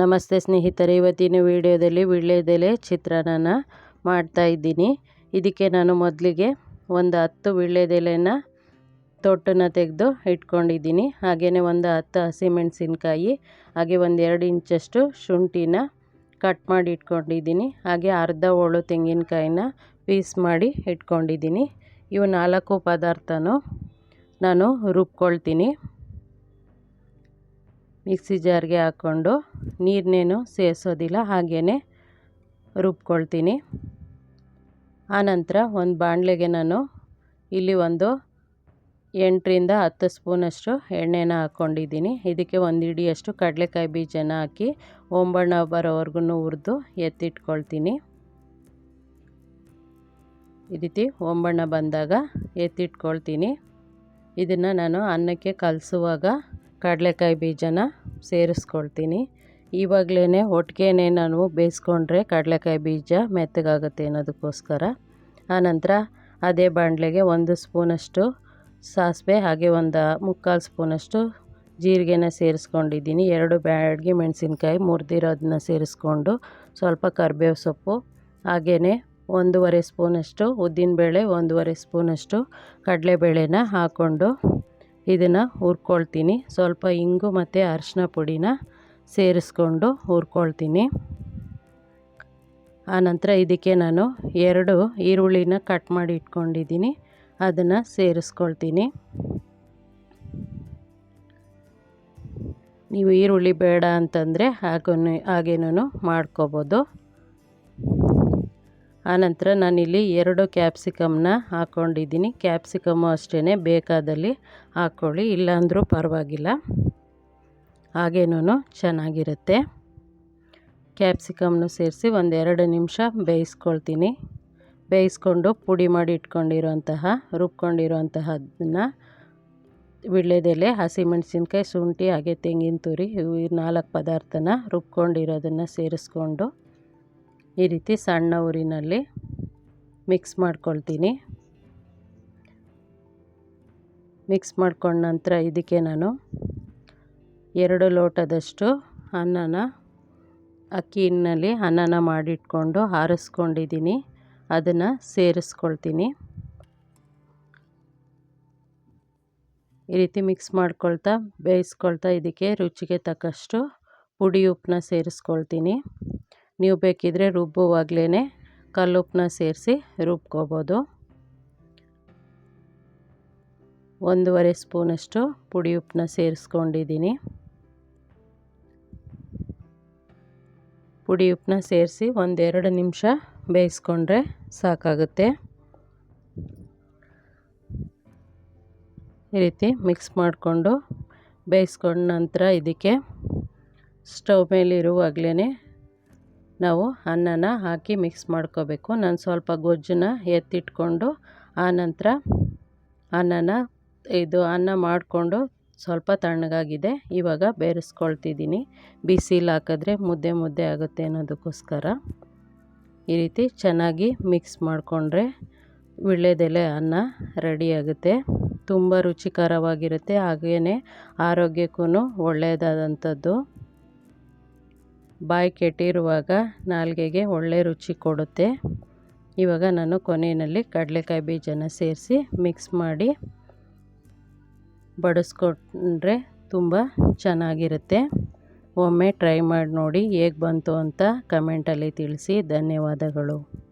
ನಮಸ್ತೆ ಸ್ನೇಹಿತರೆ, ಇವತ್ತಿನ ವಿಡಿಯೋದಲ್ಲಿ ವೀಳ್ಯದೆಲೆ ಚಿತ್ರಾನ್ನ ಮಾಡ್ತಾ ಇದ್ದೀನಿ. ಇದಕ್ಕೆ ನಾನು ಮೊದಲಿಗೆ ಒಂದು ಹತ್ತು ವೀಳ್ಯದೆಲೆನ ತೊಟ್ಟನ್ನ ತೆಗೆದು ಇಟ್ಕೊಂಡಿದ್ದೀನಿ. ಹಾಗೆಯೇ ಒಂದು ಹತ್ತು ಹಸಿಮೆಣಸಿನ್ಕಾಯಿ ಹಾಗೆ ಒಂದು ಎರಡು ಇಂಚಷ್ಟು ಶುಂಠಿನ ಕಟ್ ಮಾಡಿ ಇಟ್ಕೊಂಡಿದ್ದೀನಿ. ಹಾಗೆ ಅರ್ಧ ಹೋಳು ತೆಂಗಿನಕಾಯಿನ ಪೀಸ್ ಮಾಡಿ ಇಟ್ಕೊಂಡಿದ್ದೀನಿ. ಇವು ನಾಲ್ಕು ಪದಾರ್ಥನೂ ನಾನು ರುಬ್ಕೊಳ್ತೀನಿ. ಮಿಕ್ಸಿ ಜಾರ್ಗೆ ಹಾಕ್ಕೊಂಡು ನೀರನ್ನೇನು ಸೇರಿಸೋದಿಲ್ಲ ಹಾಗೇ ರುಬ್ಕೊಳ್ತೀನಿ. ಆನಂತರ ಒಂದು ಬಾಣಲೆಗೆ ನಾನು ಇಲ್ಲಿ ಒಂದು ಎಂಟರಿಂದ ಹತ್ತು ಸ್ಪೂನಷ್ಟು ಎಣ್ಣೆನ ಹಾಕ್ಕೊಂಡಿದ್ದೀನಿ. ಇದಕ್ಕೆ ಒಂದು ಹಿಡಿಯಷ್ಟು ಕಡಲೆಕಾಯಿ ಬೀಜನ ಹಾಕಿ ಒಂಬಣ್ಣ ಬರೋವರೆಗೂ ಹುರಿದು ಎತ್ತಿಟ್ಕೊಳ್ತೀನಿ. ಈ ರೀತಿ ಒಂಬಣ್ಣ ಬಂದಾಗ ಎತ್ತಿಟ್ಕೊಳ್ತೀನಿ. ಇದನ್ನು ನಾನು ಅನ್ನಕ್ಕೆ ಕಲಸುವಾಗ ಕಡಲೆಕಾಯಿ ಬೀಜನ ಸೇರಿಸ್ಕೊಳ್ತೀನಿ. ಇವಾಗಲೇ ಒಟ್ಟಿಗೆ ನಾನು ಬೇಯಿಸ್ಕೊಂಡ್ರೆ ಕಡಲೆಕಾಯಿ ಬೀಜ ಮೆತ್ತಗಾಗುತ್ತೆ ಅನ್ನೋದಕ್ಕೋಸ್ಕರ. ಆನಂತರ ಅದೇ ಬಾಣಲೆಗೆ ಒಂದು ಸ್ಪೂನಷ್ಟು ಸಾಸಿವೆ, ಹಾಗೆ ಒಂದು ಮುಕ್ಕಾಲು ಸ್ಪೂನಷ್ಟು ಜೀರಿಗೆನ ಸೇರಿಸ್ಕೊಂಡಿದ್ದೀನಿ. ಎರಡು ಬ್ಯಾಡ್ಗೆ ಮೆಣಸಿನ್ಕಾಯಿ, ಮುರಿದಿರೋದನ್ನ ಸೇರಿಸ್ಕೊಂಡು ಸ್ವಲ್ಪ ಕರಿಬೇವು ಸೊಪ್ಪು, ಹಾಗೆಯೇ ಒಂದೂವರೆ ಸ್ಪೂನಷ್ಟು ಉದ್ದಿನಬೇಳೆ, ಒಂದೂವರೆ ಸ್ಪೂನಷ್ಟು ಕಡಲೆಬೇಳೆನ ಹಾಕ್ಕೊಂಡು ಇದನ್ನು ಹುರ್ಕೊಳ್ತೀನಿ. ಸ್ವಲ್ಪ ಇಂಗು ಮತ್ತು ಅರಿಶಿನ ಪುಡಿನ ಸೇರಿಸ್ಕೊಂಡು ಹುರ್ಕೊಳ್ತೀನಿ. ಆನಂತರ ಇದಕ್ಕೆ ನಾನು ಎರಡು ಈರುಳ್ಳಿನ ಕಟ್ ಮಾಡಿ ಇಟ್ಕೊಂಡಿದ್ದೀನಿ. ಅದನ್ನು ಸೇರಿಸ್ಕೊಳ್ತೀನಿ. ನೀವು ಈರುಳ್ಳಿ ಬೇಡ ಅಂತಂದರೆ ಹಾಗೂ ಹಾಗೇನೂ ಮಾಡ್ಕೋಬೋದು. ಆನಂತರ ನಾನಿಲ್ಲಿ ಎರಡು ಕ್ಯಾಪ್ಸಿಕಮ್ನ ಹಾಕ್ಕೊಂಡಿದ್ದೀನಿ ಕ್ಯಾಪ್ಸಿಕಮ್ಮು ಅಷ್ಟೇ ಬೇಕಾದಲ್ಲಿ ಹಾಕ್ಕೊಳ್ಳಿ ಇಲ್ಲಾಂದರೂ ಪರವಾಗಿಲ್ಲ. ಹಾಗೇನೂ ಚೆನ್ನಾಗಿರುತ್ತೆ. ಕ್ಯಾಪ್ಸಿಕಮ್ನು ಸೇರಿಸಿ ಒಂದೆರಡು ನಿಮಿಷ ಬೇಯಿಸ್ಕೊಳ್ತೀನಿ. ಬೇಯಿಸ್ಕೊಂಡು ಪುಡಿ ಮಾಡಿ ಇಟ್ಕೊಂಡಿರೋಂತಹ, ರುಬ್ಕೊಂಡಿರೋಂತಹದನ್ನ ವಿಳ್ಳೆದೆಲೆ, ಹಸಿಮೆಣಸಿನ್ಕಾಯಿ, ಶುಂಠಿ, ಹಾಗೆ ತೆಂಗಿನ ತುರಿ, ಇವು ನಾಲ್ಕು ಪದಾರ್ಥನ ರುಬ್ಕೊಂಡಿರೋದನ್ನು ಸೇರಿಸ್ಕೊಂಡು ಈ ರೀತಿ ಸಣ್ಣ ಊರಿನಲ್ಲಿ ಮಿಕ್ಸ್ ಮಾಡ್ಕೊಳ್ತೀನಿ. ಮಿಕ್ಸ್ ಮಾಡ್ಕೊಂಡ ನಂತರ ಇದಕ್ಕೆ ನಾನು ಎರಡು ಲೋಟದಷ್ಟು ಅನ್ನನ ಅಕ್ಕಿನಲ್ಲಿ ಅನ್ನನ ಮಾಡಿಟ್ಕೊಂಡು ಆರಿಸ್ಕೊಂಡಿದ್ದೀನಿ. ಅದನ್ನು ಸೇರಿಸ್ಕೊಳ್ತೀನಿ. ಈ ರೀತಿ ಮಿಕ್ಸ್ ಮಾಡ್ಕೊಳ್ತಾ, ಬೇಯಿಸ್ಕೊಳ್ತಾ ಇದಕ್ಕೆ ರುಚಿಗೆ ತಕ್ಕಷ್ಟು ಪುಡಿ ಉಪ್ಪನ್ನ ಸೇರಿಸ್ಕೊಳ್ತೀನಿ. ನೀವು ಬೇಕಿದ್ದರೆ ರುಬ್ಬುವಾಗಲೇ ಕಲ್ಲುಪ್ಪನ್ನ ಸೇರಿಸಿ ರುಬ್ಕೋಬೋದು. ಒಂದೂವರೆ ಸ್ಪೂನಷ್ಟು ಪುಡಿ ಉಪ್ಪನ್ನ ಸೇರಿಸ್ಕೊಂಡಿದ್ದೀನಿ. ಪುಡಿ ಉಪ್ಪನ್ನ ಸೇರಿಸಿ ಒಂದೆರಡು ನಿಮಿಷ ಬೇಯಿಸ್ಕೊಂಡ್ರೆ ಸಾಕಾಗುತ್ತೆ. ಈ ರೀತಿ ಮಿಕ್ಸ್ ಮಾಡಿಕೊಂಡು ಬೇಯಿಸ್ಕೊಂಡ ನಂತರ ಇದಕ್ಕೆ ಸ್ಟವ್ ಮೇಲೆ ಇರುವಾಗಲೇ ನಾವು ಅನ್ನನ ಹಾಕಿ ಮಿಕ್ಸ್ ಮಾಡ್ಕೋಬೇಕು. ನಾನು ಸ್ವಲ್ಪ ಗೊಜ್ಜನ್ನ ಎತ್ತಿಟ್ಕೊಂಡು ಆನಂತರ ಅನ್ನನ ಇದು ಅನ್ನ ಮಾಡಿಕೊಂಡು ಸ್ವಲ್ಪ ತಣ್ಣಗಾಗಿದೆ. ಇವಾಗ ಬೇರೆಸ್ಕೊಳ್ತಿದ್ದೀನಿ. ಬಿಸಿಲು ಹಾಕಿದ್ರೆ ಮುದ್ದೆ ಮುದ್ದೆ ಆಗುತ್ತೆ ಅನ್ನೋದಕ್ಕೋಸ್ಕರ. ಈ ರೀತಿ ಚೆನ್ನಾಗಿ ಮಿಕ್ಸ್ ಮಾಡಿಕೊಂಡ್ರೆ ವಿಳ್ಯದೆಲೆ ಅನ್ನ ರೆಡಿಯಾಗುತ್ತೆ ತುಂಬ ರುಚಿಕರವಾಗಿರುತ್ತೆ. ಹಾಗೆಯೇ ಆರೋಗ್ಯಕ್ಕೂ ಒಳ್ಳೆಯದಾದಂಥದ್ದು. ಬಾಯಿ ಕೆಟ್ಟಿರುವಾಗ ನಾಲಿಗೆಗೆ ಒಳ್ಳೆ ರುಚಿ ಕೊಡುತ್ತೆ. ಇವಾಗ ನಾನು ಕೊನೆಯಲ್ಲಿ ಕಡಲೆಕಾಯಿ ಬೀಜನ ಸೇರಿಸಿ ಮಿಕ್ಸ್ ಮಾಡಿ ಬಡಿಸ್ಕೊಂಡ್ರೆ ತುಂಬ ಚೆನ್ನಾಗಿರುತ್ತೆ. ಒಮ್ಮೆ ಟ್ರೈ ಮಾಡಿ ನೋಡಿ ಹೇಗೆ ಬಂತು ಅಂತ ಕಮೆಂಟಲ್ಲಿ ತಿಳಿಸಿ. ಧನ್ಯವಾದಗಳು.